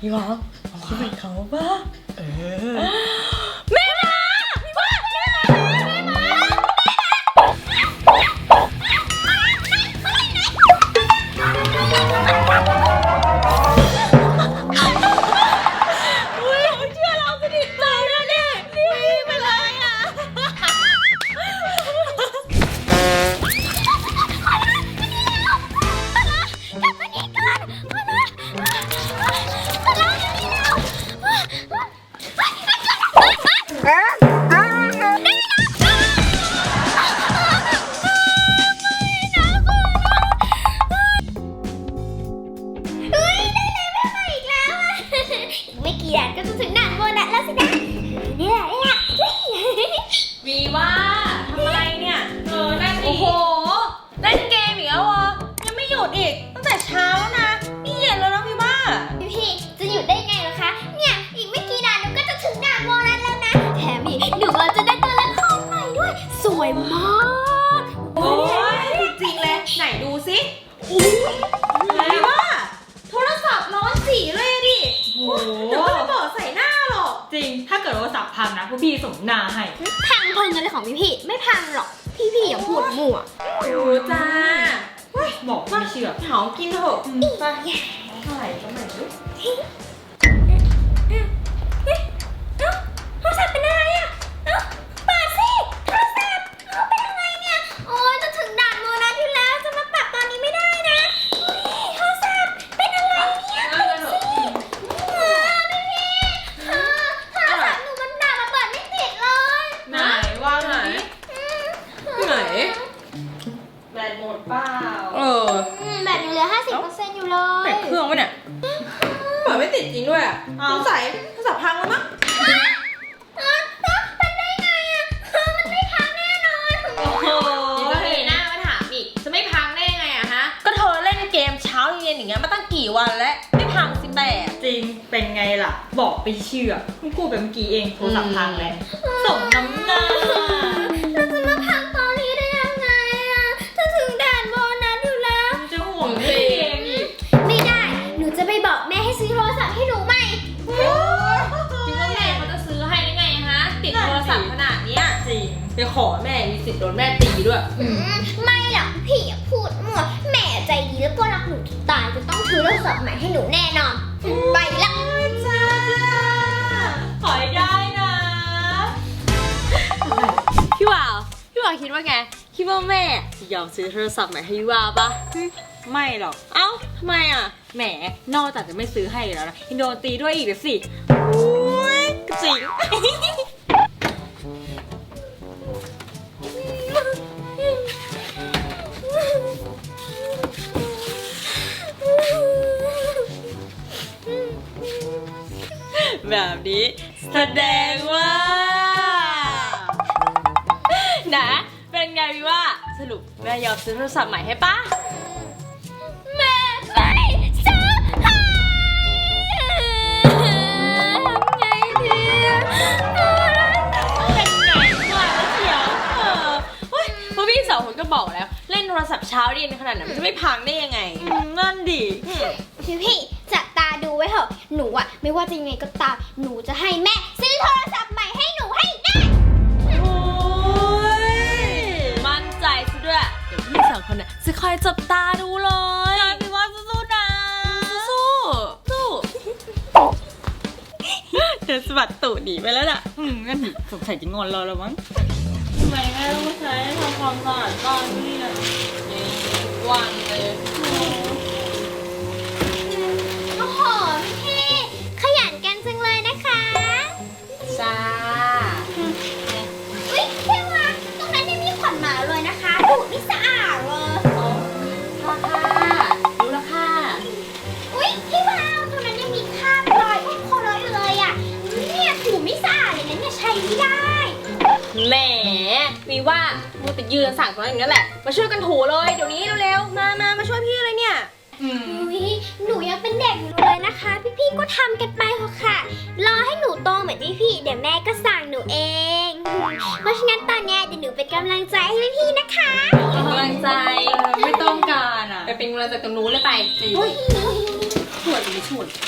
พี่หวังคิดเกไม่กี่ด่านก็จะถึงด่านโบนัสแล้วสินะนี่แหละนี่แหละเฮ้ยวีว่าทำอะไรเนี่ยเออนั่นโอ้โหเล่นเกมอีกแล้วเหรอยังไม่หยุดอีกตั้งแต่เช้าแล้วนะนี่เย็นแล้วนะพี่ว่าพี่พี่จะหยุดได้ไงล่ะคะ เนี่ยอีกไม่กี่ด่านหนูก็จะถึงด่านโบนัสแล้วนะแถมอีกหนูจะได้ตัวละครใหม่ด้วย สวยมาก โอ้ยจริงเลยไหนดูสิอุ้ยพี่ว่า โทรศัพท์ร้อนสีเลยอะดิ โอ้โห เดี๋ยวก็ระเบิดใส่หน้าหรอก จริง ถ้าเกิดโทรศัพท์พังนะพวกพี่สมนาให้พังเพลินกันเลยของพี่พี่ไม่พังหรอก พี่พี่อย่าพูดมั่วโอ้จ้าบอกไม่เชื่อเหากินเถอะไปเท่าไหร่ก็ไม่รู้ วันและไม่พังสิแม่จริงเป็นไงล่ะ บอกไปเชื่อคุณคุพูดไเมื่อกี้เองโทรศัพท์พังแล้วสมน้ำหน้า เราจะมาพังตอนนี้ได้ยังไงอะจะถึงดนโบนัสอยู่แล้ว จะห่วงเองไม่ได้ หนูจะไปบอกแม่ให้ซื้อโทรศัพท์ให้หนูใหมคิดว่าแม่เขาจะซื้อให้ได้ไงฮะ ติดโทรศัพท์ขนาดนี้จริงไปขอแม่มีสิทธิ์โดนแม่ตีด้วย ไม จะต้องซื้อโทรศัพท์ใหม่ให้หนูแน่นอน ไปละจ้าขอให้ได้นะ พี่วาวพี่วาวคิดว่าไง คิดว่าแม่จะยอมซื้อโทรศัพท์ใหม่ให้พี่วาวปะไม่หรอก เอ้าทำไมอะแหม นอกจากจะไม่ซื้อให้แล้วนะยังโดนตีด้วยอีกเดี๋ยวสิอุ้ยจริง แบบนี้ แสดงว่า นะ เป็นไงพี่ว่าสรุปแม่ยอมซื้อโทรศัพท์ใหม่ให้ปะแม่ไม่ซื้อให้ทำไงดีอะเป็นไงว่าเชียวเออเฮ้ยพวกพี่สองคนก็บอกแล้ว เล่นโทรศัพท์เช้าเย็นขนาดนั้นมันจะไม่พังได้ยังไง นั่นดิ พี่พี่ ไว้เถอะหนูอะไม่ว่าจะยังไงก็ตามหนูจะให้แม่ ซื้อโทรศัพท์ใหม่ให้หนูให้ได้โอ้ยมั่นใจซะด้วย เดี๋ยวพี่สองคนน่ะจะคอยจับตาดูเลยพี่ว่าสู้ๆนะ สู้สู้เธอสะบัดตูดหนีไปแล้วล่ะอืมงั้นสงสัยจะงอนเราแล้วมั้งทำไมแม่ต้องใช้ทำความสะอาดบ้านด้วยเนี่ยทุกวันเลย ไม่ได้ แหมมีว่ามูแต่ยืนสั่งตรงนั้นอย่างนั้นแหละ มาช่วยกันถูเลยเดี๋ยวนี้เร็วๆ มามามาช่วยพี่เลยเนี่ย อืม อุ้ยหนูยังเป็นเด็กอยู่เลยนะคะ พี่ๆก็ทำกันไปเถอะค่ะ รอให้หนูโตเหมือนพี่ๆเดี๋ยวแม่ก็สั่งหนูเอง เพราะฉะนั้นตอนเนี้ยเดี๋ยวหนูเป็นกำลังใจให้พี่ๆนะคะ เป็นกำลังใจไม่ต้องการอะ ไปเป็นกำลังใจตรงนู้นเลยไปจริงชวนดีชวนข้าวแล้วสิ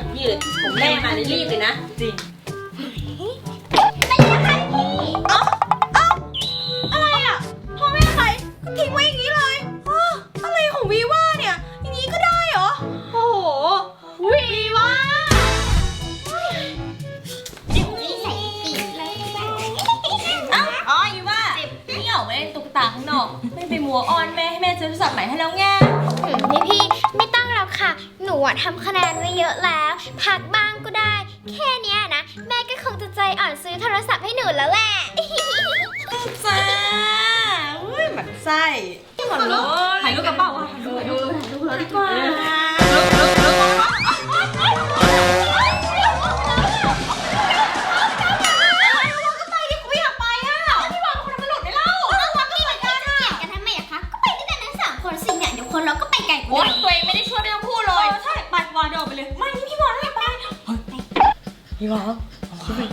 งพี่เลยผมแม่มานี่รีบเลยนะ จริงเอ้าเอ้าอะไรอะพ่อแม่ใครก็ทิ้งไว้อย่างนี้เลยอ้ออะไรของวีว่าเนี่ย อย่างนี้ก็ได้เหรอ โอ้โห วีว่าเอ้าอ๋อวีว่าพี่ออกมาเล่นตุ๊กตาข้างนอก ไม่ไปมัวอ้อนแม่ให้แม่ซื้อโทรศัพท์ใหม่ให้แล้วไงอืมนี่พี่ไม่ต้องหรอก ค่ะ หนูอะทำคะแนนไว้เยอะแล้ว พักบ้างก็ได้ แค่เนี้ยนะ แม่ก็คงจะใจอ่อนซื้อโทรศัพท์ให้หนูแล้วแหละ จ้าอุ้ยหมันไส้หมันเลยถ่ายรูปกับเป้าวะถ่ายรูปถ่ายรูปดูเลยดีกว่า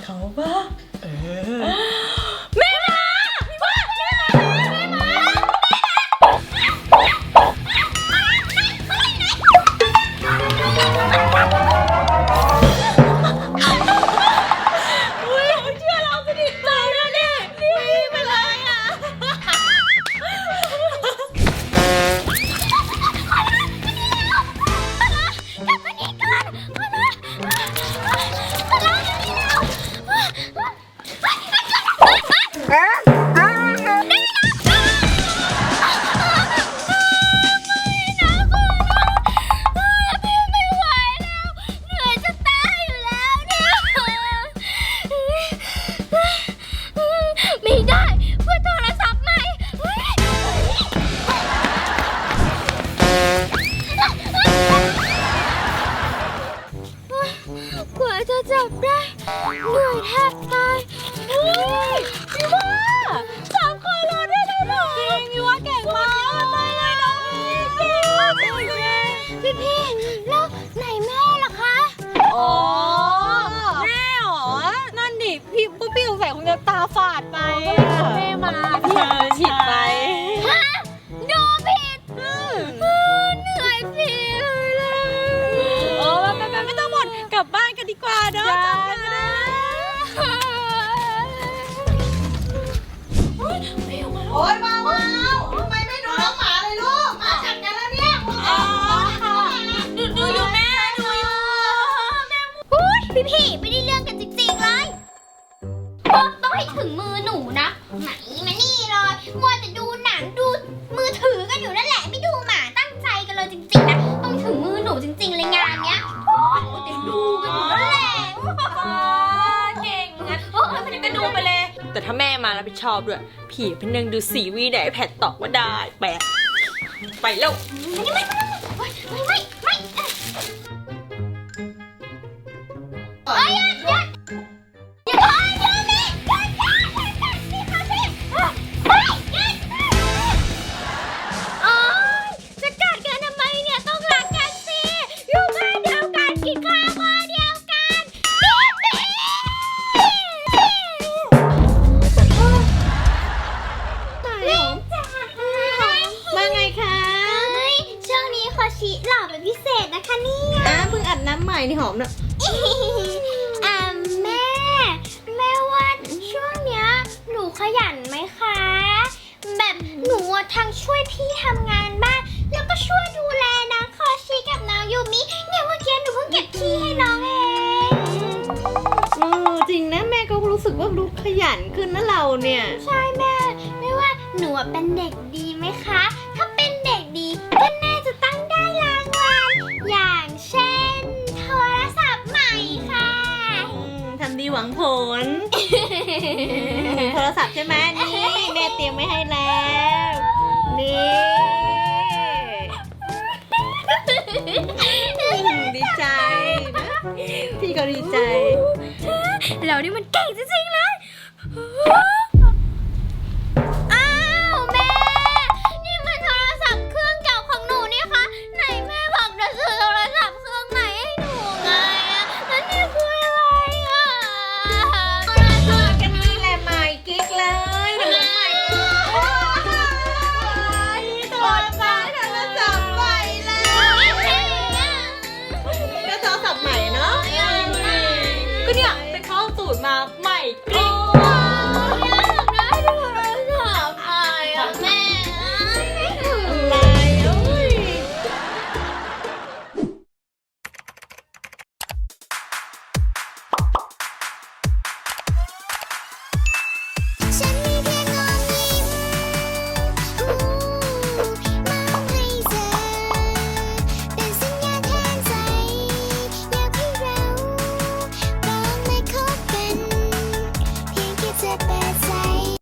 เขาเโอ๊ะต้องให้ถึงมือหนูนะไหนมานี่เลยมัวแต่ดูหนังดูมือถือกันอยู่นั่นแหละไม่ดูหมาตั้งใจกันเลยจริงๆนะต้องถึงมือหนูจริงๆเลยงานเนี้ยโอ๊ยมัวแต่ดูกันอยู่นั่นแหละเก่งงั้นเออไม่ได้ก็ดูไปเลย แต่ถ้าแม่มารับผิดชอบด้วย ผีเป็นนังดูสีวีในไอแพดตอกว่าได้แปะไปแล้วไม่ไม่ไม่ไม่ อาบน้ำใหม่นี่หอมเนอะอ่าแม่ แม่ว่าช่วงเนี้ยหนูขยันไหมคะ แบบหนูอะทั้งช่วยพี่ทำงานบ้านแล้วก็ช่วยดูแลน้องคอชิกับน้องยูมิเนี่ยเมื่อกี้หนูเพิ่งเก็บขี้ให้น้องเองเออจริงนะแม่ก็รู้สึกว่ารู้ขยันขึ้นนะเราเนี่ย ใช่แม่ ไม่ว่าหนูอะเป็นเด็กดีไหมคะ ผล โทรศัพท์ใช่ไหมนี่แม่เตรียมไว้ให้แล้ว นี่ ดีใจนะ พี่ก็ดีใจ เรานี่มันเก่งจริงๆเลย Mày